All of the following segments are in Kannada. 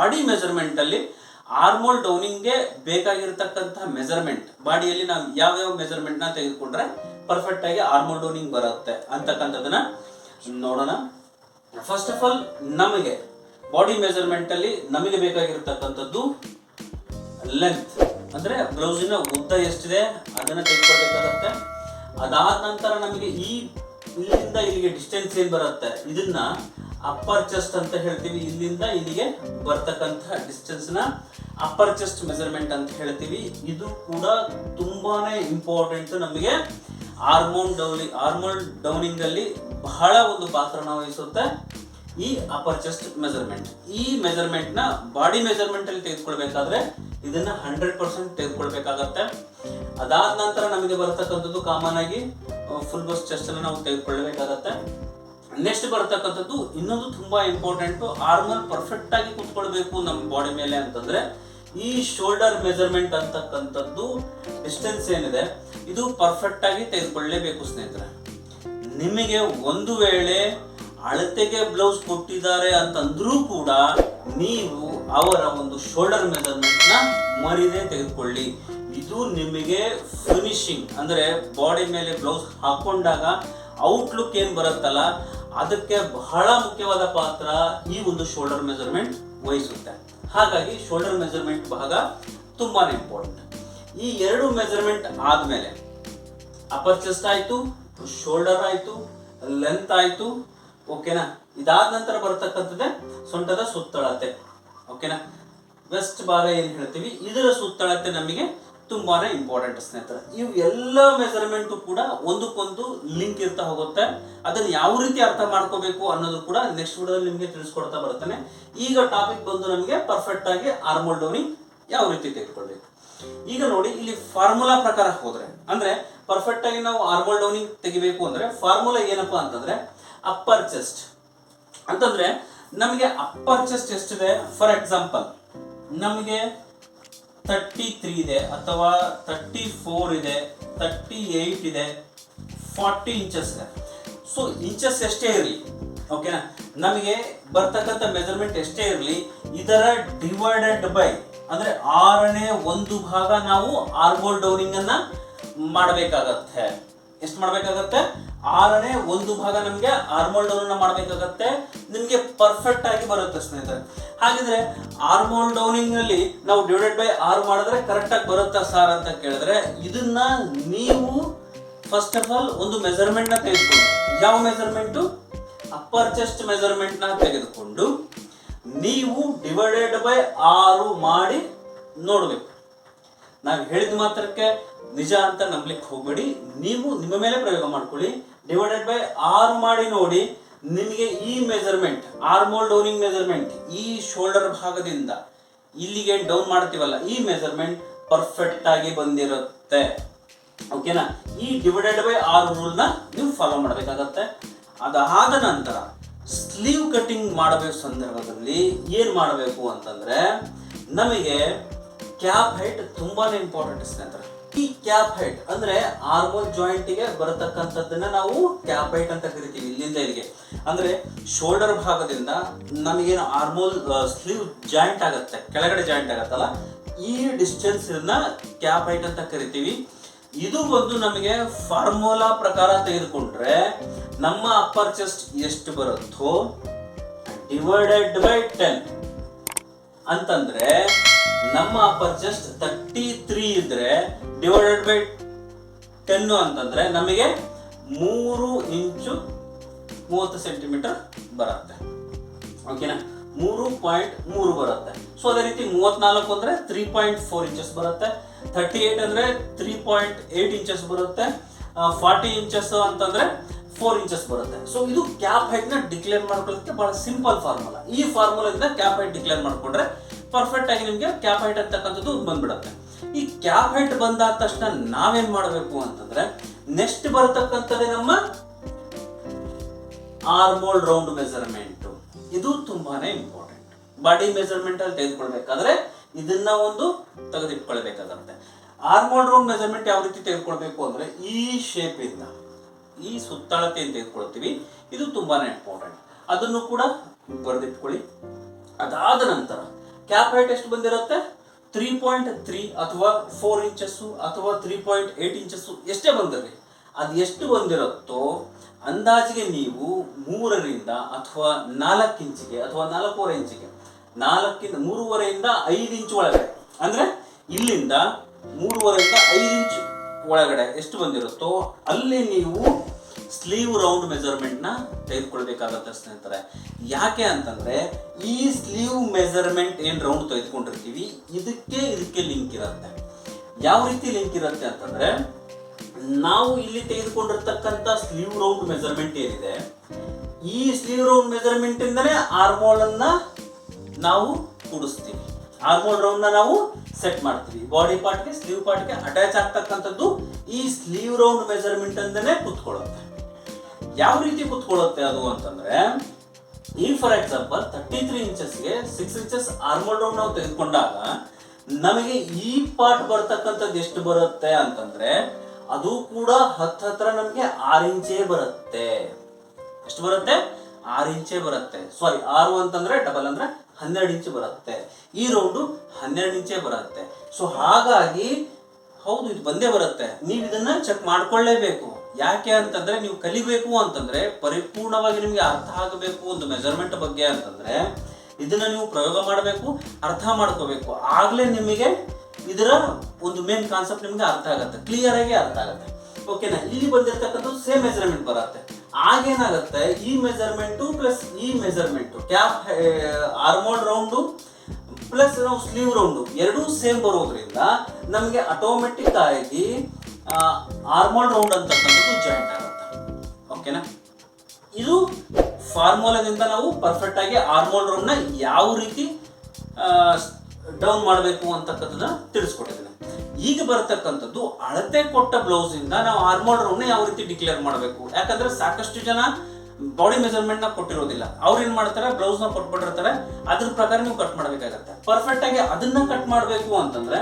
ಬಾಡಿ ಮೆಜರ್ಮೆಂಟ್ ಅಲ್ಲಿ ಆರ್ಮೋಲ್ ಡೌನಿಂಗ್ಗೆ ಬೇಕಾಗಿರ್ತಕ್ಕಂತಹ ಮೆಜರ್ಮೆಂಟ್ ಬಾಡಿಯಲ್ಲಿ ನಾವು ಯಾವ್ಯಾವ ಮೆಜರ್ಮೆಂಟ್ನ ತೆಗೆದುಕೊಂಡ್ರೆ ಪರ್ಫೆಕ್ಟ್ ಆಗಿ ಆರ್ಮೋಲ್ ಡೌನಿಂಗ್ ಬರುತ್ತೆ ಅಂತಕ್ಕಂಥದ್ದನ್ನ ನೋಡೋಣ. ಫಸ್ಟ್ ಆಫ್ ಆಲ್ ನಮಗೆ ಬಾಡಿ ಮೆಜರ್ಮೆಂಟ್ ಅಲ್ಲಿ ನಮಗೆ ಬೇಕಾಗಿರ್ತಕ್ಕಂಥದ್ದು ಲೆಂತ್ ಅಂದ್ರೆ ಬ್ಲೌಸಿನ ಉದ್ದ ಎಷ್ಟಿದೆ, ಅದನ್ನ ತೆಗೆದುಕೊಳ್ಬೇಕಾಗತ್ತೆ. ಅದಾದ ನಂತರ ನಮಗೆ ಈ ಇಲ್ಲಿಂದ ಇಲ್ಲಿಗೆ ಡಿಸ್ಟೆನ್ಸ್ ಏನು ಬರುತ್ತೆ? ಇದನ್ನ ಅಪ್ಪರ್ ಚೆಸ್ಟ್ ಅಂತ ಹೇಳ್ತೀವಿ. ಇಲ್ಲಿಂದ ಇಲ್ಲಿಗೆ ಬರ್ತಕ್ಕಂತಹ ಡಿಸ್ಟೆನ್ಸ್ನ ಅಪ್ಪರ್ ಚೆಸ್ಟ್ ಮೆಜರ್ಮೆಂಟ್ ಅಂತ ಹೇಳ್ತೀವಿ. ಇದು ಕೂಡ ತುಂಬಾನೇ ಇಂಪಾರ್ಟೆಂಟ್ ನಮಗೆ ಹಾರ್ಮೋನ್ ಡೌನಿ ಹಾರ್ಮೋನ್ ಡೌನಿಂಗ್ ಅಲ್ಲಿ ಬಹಳ ಒಂದು ಪಾತ್ರನ ವಹಿಸುತ್ತೆ ಈ ಅಪರ್ ಚೆಸ್ಟ್ ಮೆಜರ್ಮೆಂಟ್ ಈ ಮೆಜರ್ಮೆಂಟ್ನ ಬಾಡಿ ಮೆಜರ್ಮೆಂಟ್ ಅಲ್ಲಿ ತೆಗೆದುಕೊಳ್ಬೇಕಾದ್ರೆ ಇದನ್ನ ಹಂಡ್ರೆಡ್ ಪರ್ಸೆಂಟ್ ತೆಗೆದುಕೊಳ್ಬೇಕಾಗತ್ತೆ. ಅದಾದ ನಂತರ ನಮಗೆ ಬರತಕ್ಕಂಥದ್ದು ಕಾಮನ್ ಆಗಿ ಫುಲ್ ಬಸ್ ಚೆಸ್ಟ್ ಅನ್ನು ನಾವು ತೆಗೆದುಕೊಳ್ಳಬೇಕಾಗತ್ತೆ. ನೆಕ್ಸ್ಟ್ ಬರ್ತಕ್ಕಂಥದ್ದು ಇನ್ನೊಂದು ತುಂಬಾ ಇಂಪಾರ್ಟೆಂಟ್ ಆರ್ಮಲ್ ಪರ್ಫೆಕ್ಟ್ ಆಗಿ ಕುತ್ಕೊಳ್ಬೇಕು ನಮ್ಮ ಬಾಡಿ ಮೇಲೆ ಅಂತಂದ್ರೆ ಈ ಶೋಲ್ಡರ್ ಮೆಜರ್ಮೆಂಟ್ ಅಂತಕ್ಕಂಥದ್ದು ಡಿಸ್ಟೆನ್ಸ್ ಏನಿದೆ, ಇದು ಪರ್ಫೆಕ್ಟ್ ಆಗಿ ತೆಗೆದುಕೊಳ್ಳಲೇಬೇಕು ಸ್ನೇಹಿತರೆ. ನಿಮಗೆ ಒಂದು ವೇಳೆ ಅಳತೆಗೆ ಬ್ಲೌಸ್ ಕೊಟ್ಟಿದ್ದಾರೆ ಅಂತಂದ್ರೂ ಕೂಡ ನೀವು ಅವರ ಒಂದು ಶೋಲ್ಡರ್ ಮೆಜರ್ಮೆಂಟ್ನ ಮರಿದೇ ತೆಗೆದುಕೊಳ್ಳಿ. ಇದು ನಿಮಗೆ ಫಿನಿಶಿಂಗ್ ಅಂದ್ರೆ ಬಾಡಿ ಮೇಲೆ ಬ್ಲೌಸ್ ಹಾಕೊಂಡಾಗ ಔಟ್ಲುಕ್ ಏನು ಬರುತ್ತಲ್ಲ ಅದಕ್ಕೆ ಬಹಳ ಮುಖ್ಯವಾದ ಪಾತ್ರ ಈ ಒಂದು ಶೋಲ್ಡರ್ ಮೆಜರ್ಮೆಂಟ್ ವಹಿಸುತ್ತೆ. ಹಾಗಾಗಿ ಶೋಲ್ಡರ್ ಮೆಜರ್ಮೆಂಟ್ ಭಾಗ ತುಂಬಾನೇ ಇಂಪಾರ್ಟೆಂಟ್ ಈ ಎರಡು ಮೆಜರ್ಮೆಂಟ್ ಆದ್ಮೇಲೆ ಅಪರ್ ಚೆಸ್ಟ್ ಆಯ್ತು ಶೋಲ್ಡರ್ ಆಯ್ತು ಲೆಂತ್ ಆಯ್ತು ಓಕೆನಾ ಇದಾದ ನಂತರ ಬರ್ತಕ್ಕಂಥದ್ದೇ ಸೊಂಟದ ಸುತ್ತಳತೆ ಓಕೆನಾ ವೆಸ್ಟ್ ಭಾಗ ಏನ್ ಹೇಳ್ತೀವಿ? ಇದರ ಸುತ್ತಳತೆ ನಮಗೆ ತುಂಬಾನೇ ಇಂಪಾರ್ಟೆಂಟ್ ಸ್ನೇಹಿತರೆ. ಇವು ಎಲ್ಲ ಮೆಜರ್ಮೆಂಟು ಕೂಡ ಒಂದಕ್ಕೊಂದು ಲಿಂಕ್ ಇರ್ತಾ ಹೋಗುತ್ತೆ. ಅದನ್ನ ಯಾವ ರೀತಿ ಅರ್ಥ ಮಾಡ್ಕೋಬೇಕು ಅನ್ನೋದು ಕೂಡ ನೆಕ್ಸ್ಟ್ ವಿಡಿಯೋದಲ್ಲಿ ನಿಮಗೆ ತಿಳಿಸ್ಕೊಡ್ತಾ ಬರ್ತೇನೆ ಈಗ ಟಾಪಿಕ್ ಬಂದು ನಮಗೆ ಪರ್ಫೆಕ್ಟ್ ಆಗಿ ಆರ್ಮೋಲ್ ಯಾವ ರೀತಿ ತೆಗೆದುಕೊಳ್ಬೇಕು. ಈಗ ನೋಡಿ, ಇಲ್ಲಿ ಫಾರ್ಮುಲಾ ಪ್ರಕಾರ ಹೋದ್ರೆ, ಅಂದ್ರೆ ಪರ್ಫೆಕ್ಟ್ ಆಗಿ ನಾವು ಆರ್ಮೋಲ್ ಡೌನಿಂಗ್ ತೆಗಿಬೇಕು ಅಂದ್ರೆ ಫಾರ್ಮುಲಾ ಏನಪ್ಪಾ ಅಂತಂದ್ರೆ ಅಪ್ಪರ್ ಚೆಸ್ಟ್ ಅಂತಂದ್ರೆ ನಮಗೆ ಅಪ್ಪರ್ ಚೆಸ್ಟ್ ಎಷ್ಟಿದೆ? ಫಾರ್ ಎಕ್ಸಾಂಪಲ್ ನಮಗೆ ತರ್ಟಿ ತ್ರೀ ಇದೆ ಅಥವಾ ತರ್ಟಿ ಫೋರ್ ಇದೆ ತರ್ಟಿ ಏಯ್ಟ್ ಇದೆ ಫಾರ್ಟಿ ಇಂಚಸ್ ಇದೆ. ಸೊ ಇಂಚಸ್ ಎಷ್ಟೇ ಇರಲಿ ಓಕೆನಾ ನಮಗೆ ಬರ್ತಕ್ಕಂಥ ಮೆಜರ್ಮೆಂಟ್ ಎಷ್ಟೇ ಇರಲಿ, ಇದರ ಡಿವೈಡೆಡ್ ಬೈ ಅಂದ್ರೆ ಆರನೇ ಒಂದು ಭಾಗ ನಾವು ಆರ್ಗೋಲ್ ಡೌನಿಂಗ್ ಅನ್ನ ಮಾಡಬೇಕಾಗತ್ತೆ. ಎಷ್ಟು ಮಾಡಬೇಕಾಗತ್ತೆ? ಆರನೇ ಒಂದು ಭಾಗ ನಮಗೆ ಆರ್ಮೋಲ್ ಡೌನ್ ಅನ್ನ ಮಾಡಬೇಕಾಗತ್ತೆ. ನಿಮಗೆ ಪರ್ಫೆಕ್ಟ್ ಆಗಿ ಬರುತ್ತೆ ಸ್ನೇಹಿತರೆ. ಹಾಗಿದ್ರೆ ಆರ್ಮೋಲ್ ಡೌನಿಂಗ್ನಲ್ಲಿ ನಾವು ಡಿವೈಡೆಡ್ ಬೈ ಆರ್ ಮಾಡಿದ್ರೆ ಕರೆಕ್ಟ್ ಆಗಿ ಬರುತ್ತಾ ಸಾರ್ ಅಂತ ಕೇಳಿದ್ರೆ ಇದನ್ನ ನೀವು ಫಸ್ಟ್ ಆಫ್ ಆಲ್ ಒಂದು ಮೆಜರ್ಮೆಂಟ್ನ ತೆಗೆದುಕೊಂಡು, ಯಾವ ಮೆಜರ್ಮೆಂಟ್ ಅಪ್ಪರ್ ಚೆಸ್ಟ್ ಮೆಜರ್ಮೆಂಟ್ನ ತೆಗೆದುಕೊಂಡು ನೀವು ಡಿವೈಡೆಡ್ ಬೈ ಆರು ಮಾಡಿ ನೋಡಬೇಕು. ನಾವು ಹೇಳಿದ ಮಾತ್ರಕ್ಕೆ ನಿಜ ಅಂತ ನಂಬಲಿಕ್ಕೆ ಹೋಗಬೇಡಿ. ನೀವು ನಿಮ್ಮ ಮೇಲೆ ಪ್ರಯೋಗ ಮಾಡ್ಕೊಳ್ಳಿ. ಡಿವೈಡೆಡ್ ಬೈ ಆರ್ ಮಾಡಿ ನೋಡಿ, ನಿಮಗೆ ಈ ಮೆಜರ್ಮೆಂಟ್ ಆರ್ಮೋಲ್ ಡೌನಿಂಗ್ ಮೆಜರ್ಮೆಂಟ್ ಈ ಶೋಲ್ಡರ್ ಭಾಗದಿಂದ ಇಲ್ಲಿಗೆ ಡೌನ್ ಮಾಡ್ತೀವಲ್ಲ, ಈ ಮೆಜರ್ಮೆಂಟ್ ಪರ್ಫೆಕ್ಟ್ ಆಗಿ ಬಂದಿರುತ್ತೆ. ಓಕೆನಾ ಈ ಡಿವೈಡೆಡ್ ಬೈ ಆರ್ ರೂಲ್ನ ನೀವು ಫಾಲೋ ಮಾಡಬೇಕಾಗತ್ತೆ. ಅದಾದ ನಂತರ ಸ್ಲೀವ್ ಕಟಿಂಗ್ ಮಾಡಬೇಕು ಸಂದರ್ಭದಲ್ಲಿ ಏನು ಮಾಡಬೇಕು ಅಂತಂದ್ರೆ, ನಮಗೆ ಕ್ಯಾಪ್ ಹೈಟ್ ತುಂಬಾನೇ ಇಂಪಾರ್ಟೆಂಟ್ ಸ್ನೇಹಿತರೆ. ಈ ಕ್ಯಾಪ್ ಹೈಟ್ ಅಂದ್ರೆ ಆರ್ಮೋಲ್ ಜಾಯಿಂಟಿಗೆ ಬರತಕ್ಕಂಥದ್ದನ್ನ ನಾವು ಕ್ಯಾಪ್ ಹೈಟ್ ಅಂತ ಕರಿತೀವಿ ಇಲ್ಲಿಂದ ಇಲ್ಲಿಗೆ. ಅಂದ್ರೆ ಶೋಲ್ಡರ್ ಭಾಗದಿಂದ ನಮಗೇನು ಆರ್ಮೋಲ್ ಸ್ಲೀವ್ ಜಾಯಿಂಟ್ ಆಗತ್ತೆ, ಕೆಳಗಡೆ ಜಾಯಿಂಟ್ ಆಗತ್ತಲ್ಲ? ಈ ಡಿಸ್ಟೆನ್ಸ್ ಕ್ಯಾಪ್ ಹೈಟ್ ಅಂತ ಕರಿತೀವಿ. ಇದು ಒಂದು ನಮಗೆ ಫಾರ್ಮುಲಾ ಪ್ರಕಾರ ತೆಗೆದುಕೊಂಡ್ರೆ ನಮ್ಮ ಅಪ್ಪರ್ ಚೆಸ್ಟ್ ಎಷ್ಟು ಬರುತ್ತೋ ಡಿವೈಡೆಡ್ ಬೈ ಟೆನ್ ಅಂತಂದ್ರೆ ನಮ್ಮ ಅಪ್ಪ ಜಸ್ಟ್ ತರ್ಟಿ ತ್ರೀ ಇದ್ರೆ ಡಿವೈಡೆಡ್ ಬೈ ಟೆನ್ ಅಂತಂದ್ರೆ ನಮಗೆ ಮೂರು ಇಂಚು ಮೂವತ್ತು ಸೆಂಟಿಮೀಟರ್ ಬರುತ್ತೆ. ಓಕೆನಾ ಮೂರು ಪಾಯಿಂಟ್ ಮೂರು ಬರುತ್ತೆ. ಸೊ ಅದೇ ರೀತಿ ಮೂವತ್ನಾಲ್ಕು ಅಂದ್ರೆ ತ್ರೀ ಪಾಯಿಂಟ್ ಫೋರ್ ಇಂಚಸ್ ಬರುತ್ತೆ. ಥರ್ಟಿ ಏಟ್ ಅಂದ್ರೆ ತ್ರೀ ಪಾಯಿಂಟ್ ಏಟ್ ಇಂಚಸ್ ಬರುತ್ತೆ. ಫಾರ್ಟಿ ಇಂಚಸ್ ಅಂತಂದ್ರೆ ಫೋರ್ ಇಂಚಸ್ ಬರುತ್ತೆ. ಸೊ ಇದು ಕ್ಯಾಪ್ ಹೈಟ್ನ ಡಿಕ್ಲೇರ್ ಮಾಡ್ಕೊಳ್ಳೋದಕ್ಕೆ ಬಹಳ ಸಿಂಪಲ್ ಫಾರ್ಮುಲಾ ಈ ಫಾರ್ಮುಲಾದಿಂದ ಕ್ಯಾಪ್ ಹೈಟ್ ಡಿಕ್ಲೇರ್ ಮಾಡ್ಕೊಂಡ್ರೆ ಪರ್ಫೆಕ್ಟ್ ಆಗಿ ನಿಮಗೆ ಕ್ಯಾಪ್ ಹೈಟ್ ಅಂತಕ್ಕಂಥದ್ದು ಬಂದ್ಬಿಡುತ್ತೆ. ಈ ಕ್ಯಾಪ್ ಹೈಟ್ ಬಂದಾದ ತಕ್ಷಣ ನಾವೇನ್ ಮಾಡಬೇಕು ಅಂತಂದ್ರೆ ನೆಕ್ಸ್ಟ್ ಬರತಕ್ಕಂಥದ್ದೇ ನಮ್ಮ ಆರ್ಮೋಲ್ ರೌಂಡ್ ಮೆಜರ್ಮೆಂಟ್ ಇದು ತುಂಬಾನೇ ಇಂಪಾರ್ಟೆಂಟ್ ಬಾಡಿ ಮೆಜರ್ಮೆಂಟ್ ಅಲ್ಲಿ ತೆಗೆದುಕೊಳ್ಬೇಕಾದ್ರೆ ಇದನ್ನ ಒಂದು ತೆಗೆದಿಟ್ಕೊಳ್ಬೇಕಾಗತ್ತೆ. ಆರ್ಮೋಲ್ ರೌಂಡ್ ಮೆಜರ್ಮೆಂಟ್ ಯಾವ ರೀತಿ ತೆಗೆದುಕೊಳ್ಬೇಕು ಅಂದ್ರೆ, ಈ ಶೇಪ್ ಇಂದ, ಈ ಸುತ್ತಳತೆಯನ್ನು ತೆಗೆದುಕೊಳ್ತೀವಿ. ಇದು ತುಂಬಾನೇ ಇಂಪಾರ್ಟೆಂಟ್ ಅದನ್ನು ಕೂಡ ಬರೆದಿಟ್ಕೊಳ್ಳಿ. ಅದಾದ ನಂತರ ಕ್ಯಾಪ್ ಹೈಟ್ ಎಷ್ಟು ಬಂದಿರುತ್ತೆ? ತ್ರೀ ಪಾಯಿಂಟ್ ತ್ರೀ ಅಥವಾ ಫೋರ್ ಇಂಚಸ್ಸು ಅಥವಾ ತ್ರೀ ಪಾಯಿಂಟ್ ಏಟ್ ಇಂಚಸ್ಸು ಎಷ್ಟೇ ಬಂದಿರಲಿ, ಅದು ಎಷ್ಟು ಬಂದಿರುತ್ತೋ ಅಂದಾಜಿಗೆ ನೀವು ಮೂರರಿಂದ ಅಥವಾ ನಾಲ್ಕು ಇಂಚಿಗೆ ಅಥವಾ ನಾಲ್ಕೂವರೆ ಇಂಚಿಗೆ, ನಾಲ್ಕಿಂದ ಮೂರುವರೆಯಿಂದ ಐದು ಇಂಚು ಒಳಗಡೆ. ಅಂದ್ರೆ ಇಲ್ಲಿಂದ ಮೂರುವರೆಯಿಂದ ಐದು ಇಂಚು ಒಳಗಡೆ ಎಷ್ಟು ಬಂದಿರುತ್ತೋ ಅಲ್ಲಿ ನೀವು ಸ್ಲೀವ್ ರೌಂಡ್ ಮೆಜರ್ಮೆಂಟ್ನ ತೆಗೆದುಕೊಳ್ಬೇಕಾಗತ್ತೆ ಸ್ನೇಹಿತರೆ. ಯಾಕೆ ಅಂತಂದ್ರೆ, ಈ ಸ್ಲೀವ್ ಮೆಜರ್ಮೆಂಟ್ ಏನ್ ರೌಂಡ್ ತೆಗೆದುಕೊಂಡಿರ್ತೀವಿ, ಇದಕ್ಕೆ ಇದಕ್ಕೆ ಲಿಂಕ್ ಇರುತ್ತೆ. ಯಾವ ರೀತಿ ಲಿಂಕ್ ಇರುತ್ತೆ ಅಂತಂದ್ರೆ, ನಾವು ಇಲ್ಲಿ ತೆಗೆದುಕೊಂಡಿರ್ತಕ್ಕಂಥ ಸ್ಲೀವ್ ರೌಂಡ್ ಮೆಜರ್ಮೆಂಟ್ ಏನಿದೆ, ಈ ಸ್ಲೀವ್ ರೌಂಡ್ ಮೆಜರ್ಮೆಂಟ್ ಆರ್ಮೋಲ್ ಅನ್ನ ನಾವು ಕೂಡಿಸ್ತೀವಿ. ಆರ್ಮೋಲ್ ರೌಂಡ್ನ ನಾವು ಸೆಟ್ ಮಾಡ್ತೀವಿ. ಬಾಡಿ ಪಾರ್ಟ್ಗೆ, ಸ್ಲೀವ್ ಪಾರ್ಟ್ಗೆ ಅಟ್ಯಾಚ್ ಆಗ್ತಕ್ಕಂಥದ್ದು ಈ ಸ್ಲೀವ್ ರೌಂಡ್ ಮೆಜರ್ಮೆಂಟ್ ಅಂದನೇ ಕುತ್ಕೊಳ್ಳುತ್ತೆ. ಯಾವ ರೀತಿ ಕುತ್ಕೊಳ್ಳುತ್ತೆ ಅದು ಅಂತಂದ್ರೆ, ಈ ಫಾರ್ ಎಕ್ಸಾಂಪಲ್ ತರ್ಟಿ ತ್ರೀ ಇಂಚಸ್ಗೆ ಸಿಕ್ಸ್ ಇಂಚಸ್ ಆರ್ಮೋಲ್ ರೌಂಡ್ ನಾವು ತೆಗೆದುಕೊಂಡಾಗ ನಮಗೆ ಈ ಪಾರ್ಟ್ ಬರ್ತಕ್ಕಂಥದ್ದು ಎಷ್ಟು ಬರುತ್ತೆ ಅಂತಂದ್ರೆ, ಅದು ಕೂಡ ಹತ್ತ ಹತ್ರ ನಮಗೆ ಆರು ಇಂಚೇ ಬರುತ್ತೆ. ಎಷ್ಟು ಬರುತ್ತೆ? ಆರು ಇಂಚೇ ಬರುತ್ತೆ. ಸಾರಿ ಆರು ಅಂತಂದ್ರೆ ಡಬಲ್ ಅಂದ್ರೆ ಹನ್ನೆರಡು ಇಂಚ್ ಬರುತ್ತೆ. ಈ ರೌಂಡು ಹನ್ನೆರಡು ಇಂಚೇ ಬರುತ್ತೆ. ಸೊ ಹಾಗಾಗಿ, ಹೌದು, ಇದು ಬಂದೇ ಬರುತ್ತೆ. ನೀವು ಇದನ್ನ ಚೆಕ್ ಮಾಡ್ಕೊಳ್ಳೇಬೇಕು. ಯಾಕೆ ಅಂತಂದ್ರೆ ನೀವು ಕಲಿಬೇಕು ಅಂತಂದ್ರೆ ಪರಿಪೂರ್ಣವಾಗಿ ನಿಮಗೆ ಅರ್ಥ ಆಗಬೇಕು ಒಂದು ಮೆಜರ್ಮೆಂಟ್ ಬಗ್ಗೆ ಅಂತಂದ್ರೆ ಇದನ್ನ ನೀವು ಪ್ರಯೋಗ ಮಾಡಬೇಕು, ಅರ್ಥ ಮಾಡ್ಕೋಬೇಕು. ಆಗ್ಲೇ ನಿಮಗೆ ಇದರ ಒಂದು ಮೇನ್ ಕಾನ್ಸೆಪ್ಟ್ ನಿಮ್ಗೆ ಅರ್ಥ ಆಗುತ್ತೆ ಕ್ಲಿಯರ್ ಆಗಿ ಅರ್ಥ ಆಗುತ್ತೆ. ಓಕೆನಾ ಇಲ್ಲಿ ಬಂದಿರತಕ್ಕಂಥದ್ದು ಸೇಮ್ ಮೆಜರ್ಮೆಂಟ್ ಬರುತ್ತೆ. ಆಗೇನಾಗುತ್ತೆ, ಈ ಮೆಜರ್ಮೆಂಟು ಪ್ಲಸ್ ಈ measurement cap armhole round plus ನಾವು ಸ್ಲೀವ್ ರೌಂಡು ಎರಡೂ ಸೇಮ್ ಬರೋದ್ರಿಂದ ನಮಗೆ ಆಟೋಮೆಟಿಕ್ ಆಗಿ ಆರ್ಮೋಲ್ ರೌಂಡ್ ಅಂತಕ್ಕಂಥದ್ದು ಜಾಯಿಂಟ್ ಆಗುತ್ತೆ. ಓಕೆನಾ ಇದು ಫಾರ್ಮುಲಾದಿಂದ ನಾವು ಪರ್ಫೆಕ್ಟ್ ಆಗಿ ಆರ್ಮೋಲ್ ರೌಂಡ್ನ ಯಾವ ರೀತಿ ಡೌನ್ ಮಾಡಬೇಕು ಅಂತಕ್ಕಂಥದ್ದನ್ನ ತಿಳಿಸ್ಕೊಟ್ಟಿದ್ದೀನಿ. ಈಗ ಬರತಕ್ಕಂಥದ್ದು ಅಳತೆ ಕೊಟ್ಟ ಬ್ಲೌಸ್ ಇಂದ ನಾವು ಆರ್ಮೋಲ್ ರೌಂಡ್ನ ಯಾವ ರೀತಿ ಡಿಕ್ಲೇರ್ ಮಾಡಬೇಕು? ಯಾಕಂದ್ರೆ ಸಾಕಷ್ಟು ಜನ ಬಾಡಿ ಮೆಜರ್ಮೆಂಟ್ನ ಕೊಟ್ಟಿರೋದಿಲ್ಲ. ಅವ್ರು ಏನ್ ಮಾಡ್ತಾರೆ? ಬ್ಲೌಸ್ನ ಕೊಟ್ಬಿಟ್ಟಿರ್ತಾರೆ. ಅದ್ರ ಪ್ರಕಾರ ನೀವು ಕಟ್ ಮಾಡ್ಬೇಕಾಗತ್ತೆ. ಪರ್ಫೆಕ್ಟ್ ಆಗಿ ಅದನ್ನ ಕಟ್ ಮಾಡಬೇಕು ಅಂತಂದ್ರೆ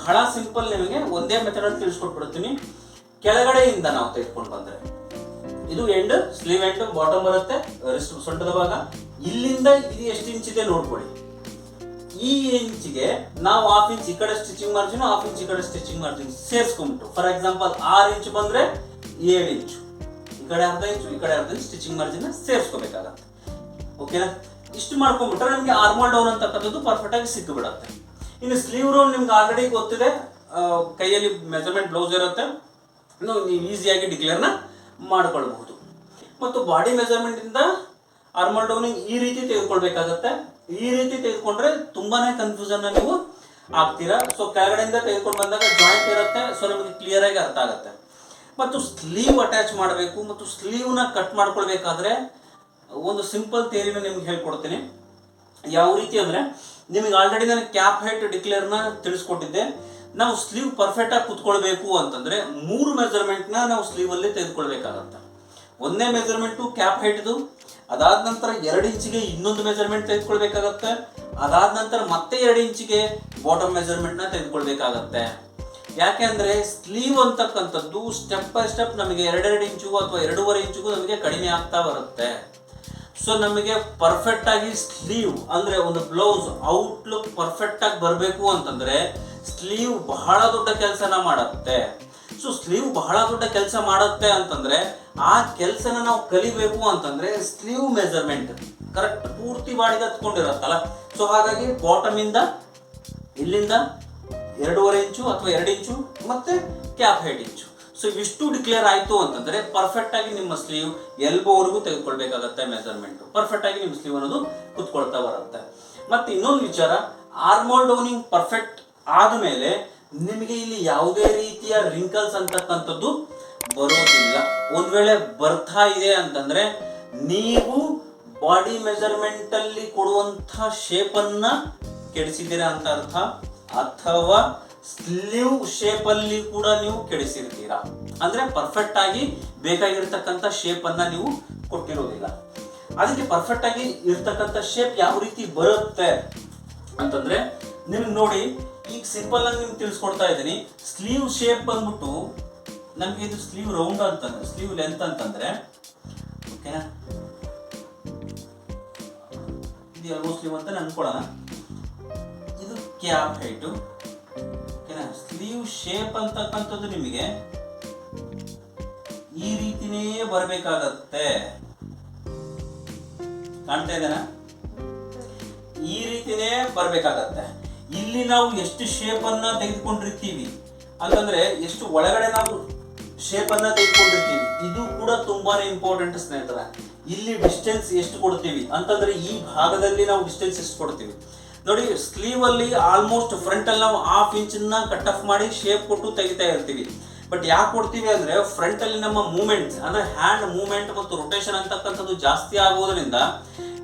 ಬಹಳ ಸಿಂಪಲ್ ನಿಮಗೆ ಒಂದೇ ಮೆಥಡ್ ಅಲ್ಲಿ ತಿಳಿಸ್ಕೊಟ್ಬಿಡ್ತೀನಿ. ಕೆಳಗಡೆಯಿಂದ ನಾವು ತೆಗೆದುಕೊಂಡು ಬಂದ್ರೆ. ಇದು ಎಂಡ್ ಸ್ಲೀವ್ ಎಂಡ್ ಬಾಟಮ್ ಬರುತ್ತೆ ಸೊಂಟದ ಭಾಗ. ಇಲ್ಲಿಂದ ಇದು ಎಷ್ಟು ಇಂಚ್ ಇದೆ ನೋಡ್ಕೊಳ್ಳಿ. ಈ ಇಂಚಿಗೆ ನಾವು ಹಾಫ್ ಇಂಚ್ ಈ ಕಡೆ ಸ್ಟಿಚಿಂಗ್ ಮಾರ್ಜಿನ್ ಹಾಫ್ ಇಂಚ್ ಈ ಕಡೆ ಸ್ಟಿಚಿಂಗ್ ಮಾರ್ಜಿನ್ ಸೇರಿಸ್ಕೊಂಬಿಟ್ಟು ಫಾರ್ ಎಕ್ಸಾಂಪಲ್ ಆರು ಇಂಚ್ ಬಂದ್ರೆ ಏಳು ಇಂಚು ಈ ಕಡೆ ಅರ್ಧ ಇಂಚು ಈ ಕಡೆ ಅರ್ಧ ಇಂಚು ಸ್ಟಿಚಿಂಗ್ ಮಾರ್ಜಿನ್ ಸೇರಿಸ್ಕೋಬೇಕಾಗತ್ತೆ. ಓಕೆನಾ ಇಷ್ಟು ಮಾಡ್ಕೊಂಡ್ಬಿಟ್ರೆ ನಮಗೆ ಆರ್ಮಲ್ ಡೌನ್ ಅಂತಕ್ಕಂಥದ್ದು ಪರ್ಫೆಕ್ಟ್ ಆಗಿ ಸಿಕ್ಕಿಬಿಡತ್ತೆ. ಇನ್ನು ಸ್ಲೀವ್ ರೌಂಡ್ ನಿಮ್ಗೆ ಆಲ್ರೆಡಿ ಗೊತ್ತಿದೆ. ಕೈಯಲ್ಲಿ ಮೆಜರ್ಮೆಂಟ್ ಬ್ಲೌಸ್ ಇರುತ್ತೆ. ನೀವು ಈಸಿಯಾಗಿ ಡಿಕ್ಲೇರ್ನ ಮಾಡ್ಕೊಳ್ಬಹುದು. ಮತ್ತು ಬಾಡಿ ಮೆಜರ್ಮೆಂಟಿಂದ ಆರ್ಮಲ್ ಡೌನಿಂಗ್ ಈ ರೀತಿ ತೆಗೆದುಕೊಳ್ಬೇಕಾಗತ್ತೆ. ಈ ರೀತಿ ತೆಗೆದುಕೊಂಡ್ರೆ ತುಂಬಾನೇ ಕನ್ಫ್ಯೂಷನ್ ನೀವು ಆಗ್ತೀರಾ? ಸೊ ಕೆಳಗಡೆಯಿಂದ ತೆಗೆದುಕೊಂಡು ಬಂದಾಗ ಜಾಯಿಂಟ್ ಇರುತ್ತೆ. ಸೊ ನಮಗೆ ಕ್ಲಿಯರ್ ಆಗಿ ಅರ್ಥ ಆಗುತ್ತೆ. ಮತ್ತು ಸ್ಲೀವ್ ಅಟ್ಯಾಚ್ ಮಾಡಬೇಕು ಮತ್ತು ಸ್ಲೀವ್ನ ಕಟ್ ಮಾಡ್ಕೊಳ್ಬೇಕಾದ್ರೆ ಒಂದು ಸಿಂಪಲ್ ಥಿಯರಿನ ನಿಮ್ಗೆ ಹೇಳ್ಕೊಡ್ತೀನಿ. ಯಾವ ರೀತಿ ಅಂದ್ರೆ ನಿಮಗೆ ಆಲ್ರೆಡಿ ನಾನು ಕ್ಯಾಪ್ ಹೈಟ್ ಡಿಕ್ಲೇರ್ನ ತಿಳಿಸ್ಕೊಟ್ಟಿದ್ದೆ. ನಾವು ಸ್ಲೀವ್ ಪರ್ಫೆಕ್ಟ್ ಆಗಿ ಕುತ್ಕೊಳ್ಬೇಕು ಅಂತಂದ್ರೆ ಮೂರು ಮೆಜರ್ಮೆಂಟ್ನ ನಾವು ಸ್ಲೀವ್ ಅಲ್ಲಿ ತೆಗೆದುಕೊಳ್ಬೇಕಾಗತ್ತೆ. ಒಂದನೇ ಮೆಜರ್ಮೆಂಟು ಕ್ಯಾಪ್ ಹೈಟ್ದು ಅದಾದ ನಂತರ ಎರಡು ಇಂಚಿಗೆ ಇನ್ನೊಂದು ಮೆಜರ್ಮೆಂಟ್ ತೆಗೆದುಕೊಳ್ಬೇಕಾಗತ್ತೆ. ಅದಾದ ನಂತರ ಮತ್ತೆ ಎರಡು ಇಂಚಿಗೆ ಬಾಟಮ್ ಮೆಜರ್ಮೆಂಟ್ನ ತೆಗೆದುಕೊಳ್ಬೇಕಾಗತ್ತೆ. ಯಾಕೆ ಅಂದರೆ ಸ್ಲೀವ್ ಅಂತಕ್ಕಂಥದ್ದು ಸ್ಟೆಪ್ ಬೈ ಸ್ಟೆಪ್ ನಮಗೆ ಎರಡೆರಡು ಇಂಚು ಅಥವಾ ಎರಡೂವರೆ ಇಂಚುಗೂ ನಮಗೆ ಕಡಿಮೆ ಆಗ್ತಾ ಬರುತ್ತೆ. ಸೊ ನಮಗೆ ಪರ್ಫೆಕ್ಟ್ ಆಗಿ ಸ್ಲೀವ್ ಅಂದ್ರೆ ಒಂದು ಬ್ಲೌಸ್ ಔಟ್ಲುಕ್ ಪರ್ಫೆಕ್ಟ್ ಆಗಿ ಬರಬೇಕು ಅಂತಂದ್ರೆ ಸ್ಲೀವ್ ಬಹಳ ದೊಡ್ಡ ಕೆಲಸನ ಮಾಡುತ್ತೆ. ಸೊ ಸ್ಲೀವ್ ಬಹಳ ದೊಡ್ಡ ಕೆಲಸ ಮಾಡುತ್ತೆ ಅಂತಂದ್ರೆ ಆ ಕೆಲಸನ ನಾವು ಕಲಿಬೇಕು ಅಂತಂದ್ರೆ ಸ್ಲೀವ್ ಮೆಜರ್ಮೆಂಟ್ ಕರೆಕ್ಟ್ ಪೂರ್ತಿ ಬಾಡಿಗೆ ಹತ್ಕೊಂಡಿರತ್ತಲ್ಲ. ಸೊ ಹಾಗಾಗಿ ಬಾಟಮ್ ಇಂದ ಇಲ್ಲಿಂದ ಎರಡೂವರೆ ಇಂಚು ಅಥವಾ ಎರಡು ಇಂಚು ಮತ್ತೆ ಕ್ಯಾಪ್ ಹೈಟ್ ಇಂಚು. ಸೊ ಇವಿಷ್ಟು ಡಿಕ್ಲೇರ್ ಆಯಿತು ಅಂತಂದ್ರೆ ಪರ್ಫೆಕ್ಟ್ ಆಗಿ ನಿಮ್ಮ ಸ್ಲೀವ್ ಎಲ್ಬೋವರೆಗೂ ತೆಗೆದುಕೊಳ್ಬೇಕಾಗತ್ತೆ ಪರ್ಫೆಕ್ಟ್ ಆಗಿ ನಿಮ್ಮ ಸ್ಲೀವ್ ಅನ್ನೋದು ಕುತ್ಕೊಳ್ತಾ ಬರುತ್ತೆ. ಮತ್ತೆ ಇನ್ನೊಂದು ವಿಚಾರ ಆರ್ಮೋಲ್ ಡೌನಿಂಗ್ ಪರ್ಫೆಕ್ಟ್ ಆದಮೇಲೆ ನಿಮಗೆ ಇಲ್ಲಿ ಯಾವುದೇ ರೀತಿಯ ರಿಂಕಲ್ಸ್ ಅಂತಕ್ಕಂಥದ್ದು ಬರೋದಿಲ್ಲ. ಒಂದ್ ವೇಳೆ ಬರ್ತಾ ಇದೆ ಅಂತಂದ್ರೆ ನೀವು ಬಾಡಿ ಮೆಜರ್ಮೆಂಟ್ ಅಲ್ಲಿ ಕೊಡುವಂತ ಶೇಪ್ ಅನ್ನ ಕೆಡಿಸಿದ್ದೀರಾ ಅಂತ ಅರ್ಥ? ಅಥವಾ ಸ್ಲೀವ್ ಅಲ್ಲಿ ಕೂಡ ನೀವು ಕೆಡಿಸಿರ್ತೀರಾ? ಅಂದ್ರೆ ಪರ್ಫೆಕ್ಟ್ ಆಗಿ ಬೇಕಾಗಿರ್ತಕ್ಕಂಥ ಶೇಪ್ ಅನ್ನ ನೀವು ಕೊಟ್ಟಿರೋದಿಲ್ಲ. ಅದಕ್ಕೆ ಪರ್ಫೆಕ್ಟ್ ಆಗಿ ಇರ್ತಕ್ಕಂಥ ಶೇಪ್ ಯಾವ ರೀತಿ ಬರುತ್ತೆ ಅಂತಂದ್ರೆ, ನಿಮ್ಗೆ ನೋಡಿ, ಈಗ ಸಿಂಪಲ್ ಆಗಿ ನಿಮ್ಗೆ ತಿಳಿಸ್ಕೊಡ್ತಾ ಇದ್ದೀನಿ. ಸ್ಲೀವ್ ಶೇಪ್ ಬಂದ್ಬಿಟ್ಟು ನಮ್ಗೆ ಇದು ಸ್ಲೀವ್ ರೌಂಡ್ ಅಂತಂದ್ರೆ, ಸ್ಲೀವ್ ಲೆಂತ್ ಅಂತಂದ್ರೆ ಓಕೆನಾ ಇದು ಎಲ್ಬೋ ಸ್ಲೀವ್ ಅಂತ ಅನ್ಕೊಳ್ಳೋಣ ಕ್ಯಾಪ್ ಹೈಟು ಓಕೆನಾ? ಸ್ಲೀವ್ ಶೇಪ್ ಅಂತಕ್ಕಂಥದ್ದು ನಿಮಗೆ ಈ ರೀತಿನೇ ಬರಬೇಕಾಗತ್ತೆ. ಕಾಣ್ತಾ ಇದ್ದೇನಾ ಈ ರೀತಿನೇ ಬರ್ಬೇಕಾಗತ್ತೆ. ಇಲ್ಲಿ ನಾವು ಎಷ್ಟು ಶೇಪ್ ಅನ್ನ ತೆಗೆದುಕೊಂಡಿರ್ತೀವಿ ಅಂತಂದ್ರೆ ಎಷ್ಟು ಒಳಗಡೆ ನಾವು ಶೇಪ್ ಅನ್ನ ತೆಗೆದುಕೊಂಡಿರ್ತೀವಿ, ಇದು ಕೂಡ ತುಂಬಾನೇ ಇಂಪಾರ್ಟೆಂಟ್ ಸ್ನೇಹಿತರ. ಇಲ್ಲಿ ಡಿಸ್ಟೆನ್ಸ್ ಎಷ್ಟು ಕೊಡ್ತೀವಿ ಅಂತಂದ್ರೆ ಈ ಭಾಗದಲ್ಲಿ ನಾವು ಡಿಸ್ಟೆನ್ಸ್ ಎಷ್ಟು ಕೊಡ್ತೀವಿ. ನೋಡಿ ಸ್ಲೀವ್ ಅಲ್ಲಿ ಆಲ್ಮೋಸ್ಟ್ ಫ್ರಂಟ್ ಅಲ್ಲಿ ನಾವು ಹಾಫ್ ಇಂಚ್ನ ಕಟ್ ಆಫ್ ಮಾಡಿ ಶೇಪ್ ಕೊಟ್ಟು ತೆಗಿತಾ ಇರ್ತೀವಿ. ಬಟ್ ಯಾಕೆ ಕೊಡ್ತೀವಿ ಅಂದ್ರೆ ಫ್ರಂಟ್ ಅಲ್ಲಿ ನಮ್ಮ ಮೂವ್ಮೆಂಟ್ ಅಂದ್ರೆ ಹ್ಯಾಂಡ್ ಮೂವ್ಮೆಂಟ್ ಮತ್ತು ರೊಟೇಷನ್ ಅಂತಕ್ಕಂಥದ್ದು ಜಾಸ್ತಿ ಆಗುವುದರಿಂದ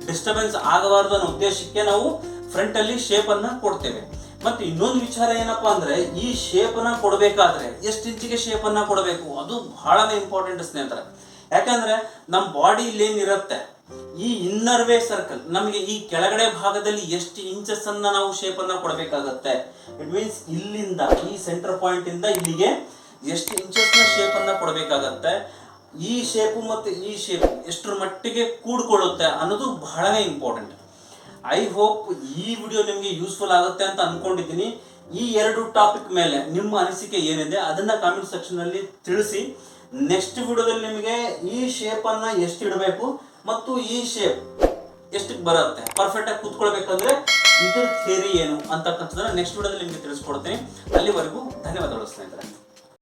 ಡಿಸ್ಟರ್ಬೆನ್ಸ್ ಆಗಬಾರದು ಅನ್ನೋ ಉದ್ದೇಶಕ್ಕೆ ನಾವು ಫ್ರಂಟ್ ಅಲ್ಲಿ ಶೇಪ್ ಅನ್ನ ಕೊಡ್ತೇವೆ. ಮತ್ತೆ ಇನ್ನೊಂದು ವಿಚಾರ ಏನಪ್ಪಾ ಅಂದ್ರೆ, ಈ ಶೇಪ್ ಅನ್ನ ಕೊಡಬೇಕಾದ್ರೆ ಎಷ್ಟು ಇಂಚಿಗೆ ಶೇಪ್ ಅನ್ನ ಕೊಡಬೇಕು? ಅದು ಬಹಳನೇ ಇಂಪಾರ್ಟೆಂಟ್ ಸ್ನೇಹಿತರೆ. ಯಾಕಂದ್ರೆ ನಮ್ಮ ಬಾಡಿ ಇಲ್ಲಿ ಏನಿರುತ್ತೆ? ಈ ಇನ್ನರ್ವೇ ಸರ್ಕಲ್ ನಮಗೆ ಈ ಕೆಳಗಡೆ ಭಾಗದಲ್ಲಿ ಎಷ್ಟು ಇಂಚಸ್ ಅನ್ನ ನಾವು ಶೇಪ್ ಅನ್ನ ಕೊಡಬೇಕಾಗತ್ತೆ? ಇಟ್ ಮೀನ್ಸ್ ಇಲ್ಲಿಂದ, ಈ ಸೆಂಟರ್ ಪಾಯಿಂಟ್ ಇಂದ ಇಲ್ಲಿಗೆ ಎಷ್ಟು ಇಂಚಸ್ ಶೇಪ್ ಅನ್ನ ಕೊಡಬೇಕಾಗತ್ತೆ? ಈ ಶೇಪು ಮತ್ತು ಈ ಶೇಪ್ ಎಷ್ಟರ ಮಟ್ಟಿಗೆ ಕೂಡ್ಕೊಳ್ಳುತ್ತೆ ಅನ್ನೋದು ಬಹಳನೇ ಇಂಪಾರ್ಟೆಂಟ್ ಐ ಹೋಪ್ ಈ ವಿಡಿಯೋ ನಿಮಗೆ ಯೂಸ್ಫುಲ್ ಆಗುತ್ತೆ ಅಂತ ಅನ್ಕೊಂಡಿದ್ದೀನಿ. ಈ ಎರಡು ಟಾಪಿಕ್ ಮೇಲೆ ನಿಮ್ಮ ಅನಿಸಿಕೆ ಏನಿದೆ, ಅದನ್ನ ಕಾಮೆಂಟ್ ಸೆಕ್ಷನ್ ಅಲ್ಲಿ ತಿಳಿಸಿ. ನೆಕ್ಸ್ಟ್ ವಿಡಿಯೋದಲ್ಲಿ ನಿಮಗೆ ಈ ಶೇಪ್ ಅನ್ನ ಎಷ್ಟು ಇಡಬೇಕು ಮತ್ತು ಈ ಶೇಪ್ ಎಷ್ಟು ಬರುತ್ತೆ? ಪರ್ಫೆಕ್ಟ್ ಆಗಿ ಕೂತ್ಕೊಳ್ಬೇಕಂದ್ರೆ ಇದ್ರ ಥೇರಿ ಏನು ಅಂತಕ್ಕಂಥದ್ದನ್ನ ನೆಕ್ಸ್ಟ್ ವಿಡಿಯೋದಲ್ಲಿ ನಿಮಗೆ ತಿಳಿಸ್ಕೊಡ್ತೀನಿ. ಅಲ್ಲಿವರೆಗೂ ಧನ್ಯವಾದಗಳು ಸ್ನೇಹಿತರೆ.